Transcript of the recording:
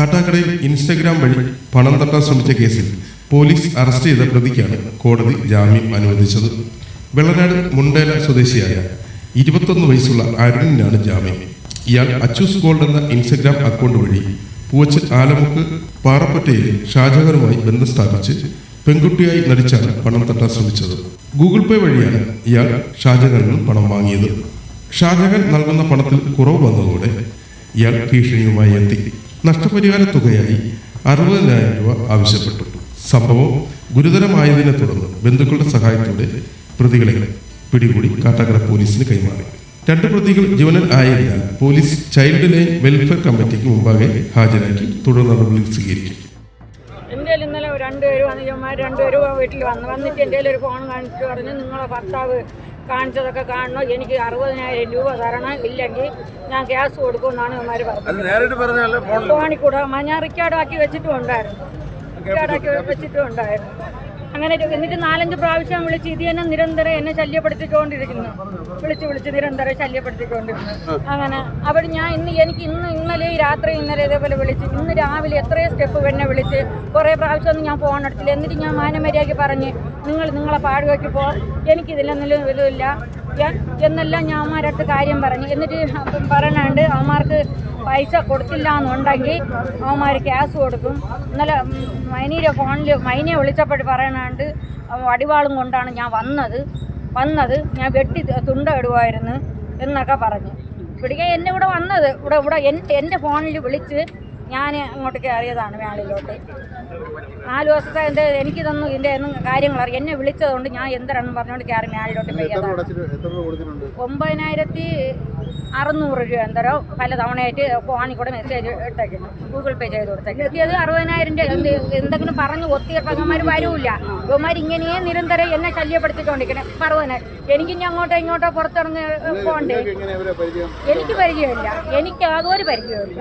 കാട്ടാക്കടയിൽ Instagram വഴി പണം തട്ടാൻ ശ്രമിച്ച കേസിൽ പോലീസ് അറസ്റ്റ് ചെയ്ത പ്രതിക്കാണ് കോടതി ജാമ്യം അനുവദിച്ചത്. വെള്ളനാട് മുണ്ടേല സ്വദേശിയായ ഇരുപത്തൊന്ന് വയസ്സുള്ള അരുണിനാണ് ജാമ്യം. ഇയാൾ അച്ചൂസ് ഗോൾഡ് എന്ന ഇൻസ്റ്റഗ്രാം അക്കൗണ്ട് വഴി പൂവച്ചൽ ആലമുക്ക് പാറപ്പറ്റയിൽ ഷാജഹാനുമായി ബന്ധം സ്ഥാപിച്ച് പെൺകുട്ടിയായി നടിച്ചാണ് പണം തട്ടാൻ ശ്രമിച്ചത്. ഗൂഗിൾ പേ വഴിയാണ് ഇയാൾ ഷാജഹാനിൽ പണം വാങ്ങിയത്. ഷാജഹാൻ നൽകുന്ന പണത്തിൽ കുറവ് വന്നതോടെ ഇയാൾ ഭീഷണിയുമായി എത്തി. നഷ്ടപരിഹാര തുകയായി അറുപതിനായിരം രൂപ ആവശ്യപ്പെട്ടു. സംഭവം ഗുരുതരമായതിനെ തുടർന്ന് ബന്ധുക്കളുടെ സഹായത്തോടെ പ്രതികളെ പിടികൂടി കാട്ടാക്കട പോലീസിന് കൈമാറി. രണ്ട് പ്രതികൾ ജീവനൻ ആയതിനാൽ പോലീസ് ചൈൽഡ് ലൈൻ വെൽഫെയർ കമ്മിറ്റിക്ക് മുമ്പാകെ ഹാജരാക്കി തുടർ നടപടികൾ സ്വീകരിക്കും. എന്റെ ഇന്നലെ രണ്ടുപേരും വന്ന് ചുമ്മാർ രണ്ടുപേരും വീട്ടിൽ വന്നു വന്നിട്ട് എന്റെ ഒരു ഫോൺ കാണിച്ചു പറഞ്ഞു നിങ്ങളെ ഭർത്താവ് കാണിച്ചതൊക്കെ കാണണോ? എനിക്ക് അറുപതിനായിരം രൂപ തരണം. ഇല്ലെങ്കിൽ ഞാൻ ക്യാഷ് കൊടുക്കുമെന്നാണ് ഇവന്മാർ പറഞ്ഞത്. ഫോണിൽ കൂടെ ഞാൻ റിക്കാർഡാക്കി വെച്ചിട്ടും ഉണ്ടായിരുന്നു. റിക്കാർഡാക്കി വെച്ചിട്ടും ഉണ്ടായിരുന്നു. അങ്ങനെ എന്നിട്ട് നാലഞ്ച് പ്രാവശ്യം വിളിച്ച് ഇത് തന്നെ നിരന്തരം എന്നെ ശല്യപ്പെടുത്തിക്കൊണ്ടിരിക്കുന്നു. വിളിച്ച് വിളിച്ച് നിരന്തരം ശല്യപ്പെടുത്തിക്കൊണ്ടിരുന്നു. അങ്ങനെ അവിടെ ഞാൻ ഇന്ന് എനിക്ക് ഇന്ന് ഇന്നലെ രാത്രി ഇന്നലെ ഇതേപോലെ വിളിച്ച് ഇന്ന് രാവിലെ എത്രയോ സ്റ്റെപ്പ് എന്നെ വിളിച്ച് കുറേ പ്രാവശ്യമൊന്നും ഞാൻ ഫോൺ എടുത്തില്ല. എന്നിട്ട് ഞാൻ മാനമര്യാദയ്ക്ക് പറഞ്ഞ് നിങ്ങൾ നിങ്ങളെ പാടുവയ്ക്ക് പോ. എനിക്കിതിലൊന്നും ഇതില്ല ഞാൻ എന്നെല്ലാം ഞാൻ അവന്മാരടുത്ത് കാര്യം പറഞ്ഞു. എന്നിട്ട് പറയാണ്ട് അവന്മാർക്ക് പൈസ കൊടുത്തില്ല എന്നുണ്ടെങ്കിൽ അവന്മാർ ക്യാഷ് കൊടുക്കും. ഇന്നലെ മൈനീരെ ഫോണിൽ മൈനയെ വിളിച്ചപ്പോൾ പറയണാണ്ട് അടിവാളും കൊണ്ടാണ് ഞാൻ വന്നത്. വന്നത് ഞാൻ വെട്ടി തുണ്ട ഇടുമായിരുന്നു എന്നൊക്കെ പറഞ്ഞു. പിടിക്കാൻ എന്നെ ഇവിടെ വന്നത്. ഇവിടെ ഇവിടെ എന്റെ ഫോണിൽ വിളിച്ച് ഞാൻ അങ്ങോട്ട് കയറിയതാണ് മേളിലോട്ട്. നാല് ദിവസത്തെ എന്റെ എനിക്കിതൊന്നും ഇതിന്റെ ഒന്നും കാര്യങ്ങൾ അറിയാം. എന്നെ വിളിച്ചതുകൊണ്ട് ഞാൻ എന്തരാണെന്ന് പറഞ്ഞുകൊണ്ട് കയറി മേളിലോട്ട് പോയതാണ്. ഒമ്പതിനായിരത്തി അറുന്നൂറ് രൂപ എന്തരോ പല തവണയായിട്ട് ഫോണിൽ കൂടെ മെസ്സേജ് ഇട്ടേക്കുന്നു. ഗൂഗിൾ പേ ചെയ്ത് കൊടുത്തേക്കും എത്തിയത് അറുപതിനായിരം രൂപ. എന്ത് എന്തെങ്കിലും പറഞ്ഞ് ഒത്തിയപ്പങ്ങന്മാർ വരൂല്ല. ഇവന്മാർ ഇങ്ങനെയേ നിരന്തരം എന്നെ ശല്യപ്പെടുത്തിക്കൊണ്ടിരിക്കണേ. അറുപതിനായിരം എനിക്ക് ഇനി അങ്ങോട്ടോ ഇങ്ങോട്ടോ പുറത്തിറങ്ങി പോകണ്ടേ എനിക്ക് പരിചയമില്ല. എനിക്ക് യാതൊരു പരിചയമില്ല